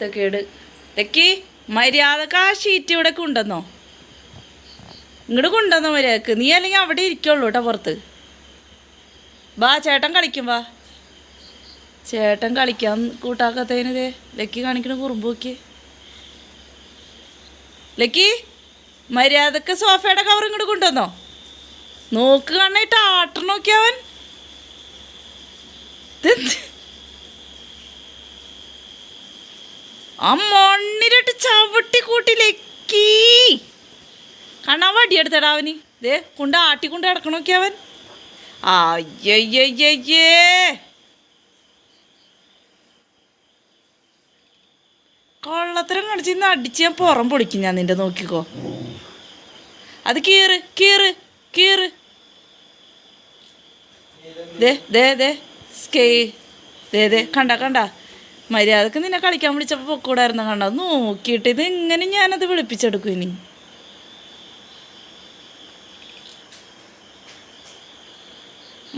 കുരുത്തക്കേട് ലക്കി മര്യാദയ്ക്ക് ആ ഷീറ്റ് ഇവിടെ കൊണ്ടുവന്നോ? ഇങ്ങോട്ട് കൊണ്ടുവന്നോ മര്യാദയ്ക്ക്? നീ അല്ലെങ്കിൽ അവിടെ ഇരിക്കുള്ളൂ കേട്ടോ പുറത്ത്. വാ ചേട്ടൻ കളിക്കും വാ. ചേട്ടൻ കളിക്കാൻ കൂട്ടാക്കത്തേന് ലക്കി കാണിക്കണ കുറുമ്പ് നോക്കി ലക്കി മര്യാദയ്ക്ക് സോഫയുടെ കവർ ഇങ്ങോട്ട് കൊണ്ടുവന്നോ? നോക്ക് കണ്ണിട്ട് ആട്ടം ആ മണ്ണിലിട്ട് ചവിട്ടി കൂട്ടിലേക്കി ലക്കി. എടുത്തടാ അവന്. ദേ കൊണ്ട് ആട്ടിക്കൊണ്ട് കിടക്കണോക്കെ അവൻ. അയ്യയ്യയ്യേ കൊള്ളത്തരം കാണിച്ച് ഇന്ന് അടിച്ച് ഞാൻ പുറം പൊളിക്കും ഞാൻ നിന്റെ നോക്കിക്കോ. അത് കീറ് കീറ് കീറ്. ദേ ദേ ദേ. സ്കേ ദേ ദേ കണ്ട കണ്ട. മര്യാദയ്ക്ക് നിന്നെ കളിക്കാൻ വിളിച്ചപ്പോൾ പൊക്കൂടായിരുന്നു കണ്ടത് നോക്കിയിട്ട് ഇത് എങ്ങനെ ഞാനത് വിളിപ്പിച്ചെടുക്കും ഇനി.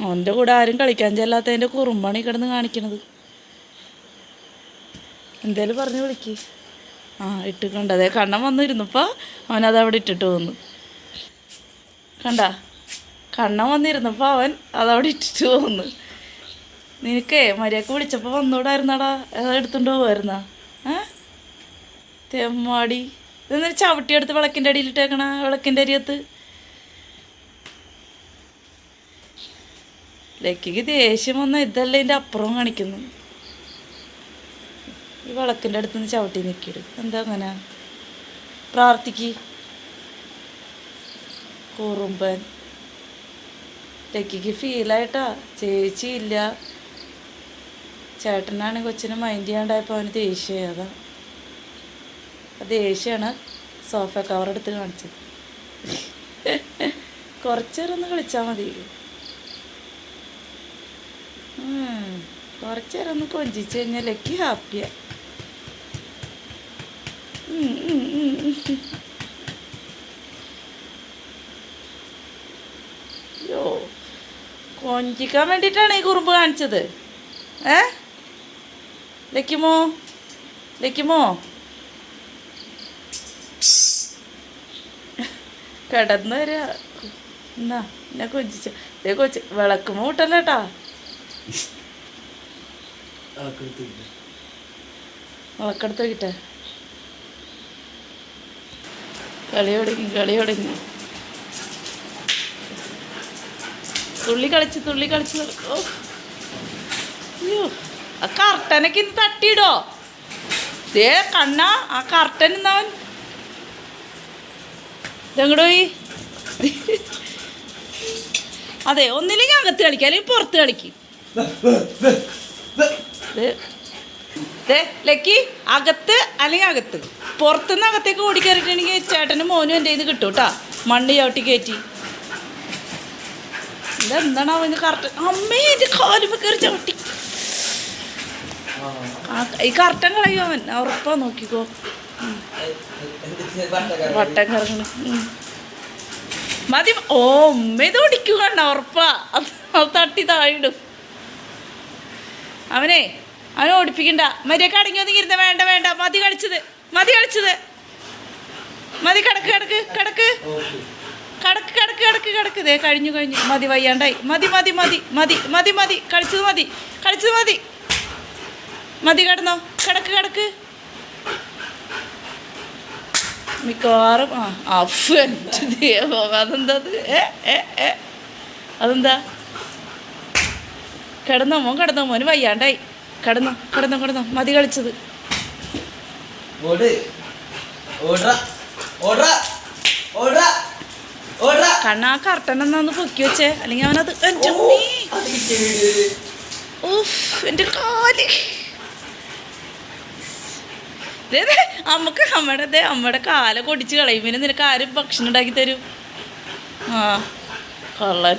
അവന്റെ കൂടെ ആരും കളിക്കാൻ ചെല്ലാത്തതിന്റെ കുറുമ്പാണ് ഈ കിടന്ന് കാണിക്കണത്. എന്തേലും പറഞ്ഞ് വിളിക്ക്. ആ ഇട്ട് കണ്ട? അതേ കണ്ണൻ വന്നിരുന്നപ്പോൾ അവനത് അവിടെ ഇട്ടിട്ട് വന്നു. കണ്ട? കണ്ണൻ വന്നിരുന്നപ്പോൾ അവൻ അതവിടെ ഇട്ടിട്ട് പോന്നു നിനക്കേ മര്യാദയ്ക്ക് വിളിച്ചപ്പോൾ വന്നൂടായിരുന്നടാ. എടുത്തുകൊണ്ട് പോവായിരുന്നാ? ഏ? തെമ്മാടി. ഇതെന്നൊരു ചവിട്ടി എടുത്ത് വിളക്കിന്റെ അടിയിലിട്ടേക്കണ വിളക്കിന്റെ അരിയത്ത് ലക്കിക്ക് ദേഷ്യം വന്ന ഇതല്ല ഇതിന്റെ അപ്പുറം കാണിക്കുന്നു. ഈ വിളക്കിന്റെ അടുത്ത് നിന്ന് ചവിട്ടി നിൽക്കിയിടും എന്താ അങ്ങനെ? പ്രാർത്ഥിക്ക്. കുറുമ്പൻ. ലക്കിക്ക് ഫീലായിട്ടാ ചേച്ചി ഇല്ല. ചേട്ടനാണ് കൊച്ചിനെ മൈൻഡ് ചെയ്യാണ്ടായപ്പോൾ അവന് ദേഷ്യം അതാ. ദേഷ്യമാണ് സോഫ കവർ എടുത്ത് കാണിച്ചത്. കുറച്ച് നേരം ഒന്ന് കളിച്ചാൽ മതി. ഉം. കുറച്ച് നേരം ഒന്ന് കൊഞ്ചിച്ച് കഴിഞ്ഞാൽ ലക്കി ഹാപ്പിയാ. യോ കൊഞ്ചിക്കാൻ വേണ്ടിയിട്ടാണ് ഈ കുറുമ്പ് കാണിച്ചത്. ഏ? ലക്കിമോ ലക്കിമോ കിടന്ന് വരിക എന്നാ എന്നെ കൊഞ്ചിച്ച. ഇതേ കൊച്ച് വിളക്കുമോ വിട്ടല്ലേട്ടാ വിളക്കെടുത്ത് വയ്ക്കട്ടെ കളി തുടങ്ങി കളി തുടങ്ങി. തുള്ളി കളിച്ച് തുള്ളി കളിച്ച് ഓ. അയ്യോ. ആ കർട്ടനൊക്കെ ഇന്ന് തട്ടിയിടോ. ദേ കണ്ണ ആ കർട്ടൻ ഇന്നവൻ ഇതെങ്ങോട്ട് പോയി? അതെ ഒന്നില്ലെങ്കിൽ അകത്ത് കളിക്കുക അല്ലെങ്കിൽ പുറത്ത് കളിക്കും. ലക്കി അകത്ത് അല്ലെങ്കിൽ അകത്ത്. പുറത്തുനിന്ന് അകത്തേക്ക് ഓടിക്കയറിയിട്ടുണ്ടെങ്കിൽ ചേട്ടനും മോനും എന്റെ ഇത് കിട്ടും കേട്ടോ. മണ്ണ് ചവിട്ടി കയറ്റി. ഇതെന്താണ് അവന് കറക്റ്റ് അമ്മേ എന്റെ കാലുമ്പോൾ കയറി ചവിട്ടി. ഈ കറക്റ്റം കളയോ അവൻ. ഉറപ്പാ നോക്കിക്കോ. വട്ടം കറങ്ങണ. മതി ഓ ഉമ്മ ഇത് ഓടിക്കുക കണ്ട ഉറപ്പാ. അത് അത് തട്ടി താഴിടും അവനെ അവനെ ഓടിപ്പിക്കണ്ട. മര്യാദ അടങ്ങി ഒന്നും ഇരുന്ന വേണ്ട വേണ്ട. മതി കളിച്ചത് മതി കളിച്ചത്. മതി കിടക്ക് കിടക്ക് കിടക്ക്. കടക്ക് കടക്ക് കടക്ക് കടക്ക്. ദേ കഴിഞ്ഞു കഴിഞ്ഞു. മതി വയ്യാണ്ടായി. മതി മതി മതി. മതി മതി മതി. കളിച്ചത് മതി. കളിച്ചത് മതി. മതി കിടന്നോ. കിടക്ക് കിടക്ക്. മിക്കവാറും ആ അഫ് എന്റെ ദൈവം അതെന്താ അത്? ഏ ഏ ഏ. അതെന്താ? കിടന്നോ മോൻ കിടന്നോ മോന് വയ്യാണ്ടായി. കിടന്നോ കിടന്നോ കിടന്നോ. മതി കളിച്ചത്. കണ്ണാ കർട്ടൻ എന്നാന്ന് പൊക്കി വെച്ചേ. അല്ലെങ്കിൽ അവനത് എന്റെ. ഉഫ്, എന്റെ കാൽ. നമുക്ക് അമ്മയുടെ ദേ അമ്മയുടെ കാല കൊടിച്ച് കളയും. പിന്നെ നിനക്ക് ആരും ഭക്ഷണം ഉണ്ടാക്കി തരും? ആ കള്ളൻ.